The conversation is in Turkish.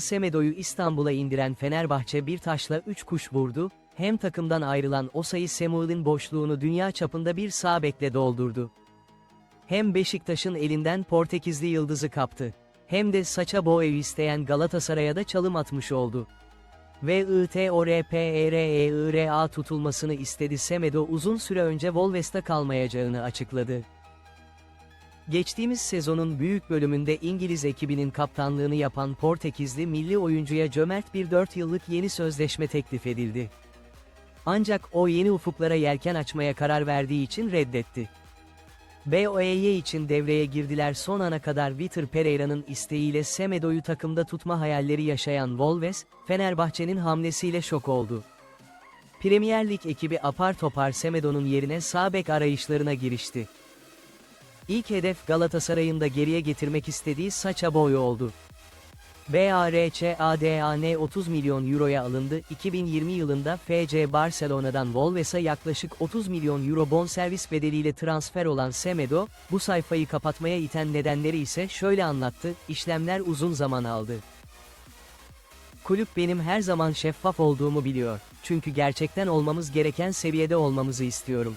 Semedo'yu İstanbul'a indiren Fenerbahçe bir taşla 3 kuş vurdu, hem takımdan ayrılan Osayi Samuel'in boşluğunu dünya çapında bir sağ bekle doldurdu. Hem Beşiktaş'ın elinden Portekizli yıldızı kaptı. Hem de Saça Boğa'yı isteyen Galatasaray'a da çalım atmış oldu. Ve ITORPEREIRA tutulmasını istedi Semedo uzun süre önce Wolves'ta kalmayacağını açıkladı. Geçtiğimiz sezonun büyük bölümünde İngiliz ekibinin kaptanlığını yapan Portekizli milli oyuncuya cömert bir 4 yıllık yeni sözleşme teklif edildi. Ancak o yeni ufuklara yelken açmaya karar verdiği için reddetti. BOEY için devreye girdiler son ana kadar Vitor Pereira'nın isteğiyle Semedo'yu takımda tutma hayalleri yaşayan Wolves, Fenerbahçe'nin hamlesiyle şok oldu. Premier Lig ekibi apar topar Semedo'nun yerine sağ bek arayışlarına girişti. İlk hedef Galatasaray'ın da geriye getirmek istediği Saça Boy oldu. BARCADAN 30 milyon euroya alındı. 2020 yılında FC Barcelona'dan Wolves'a yaklaşık 30 milyon euro bonservis bedeliyle transfer olan Semedo, bu sayfayı kapatmaya iten nedenleri ise şöyle anlattı, işlemler uzun zaman aldı. Kulüp benim her zaman şeffaf olduğumu biliyor. Çünkü gerçekten olmamız gereken seviyede olmamızı istiyorum.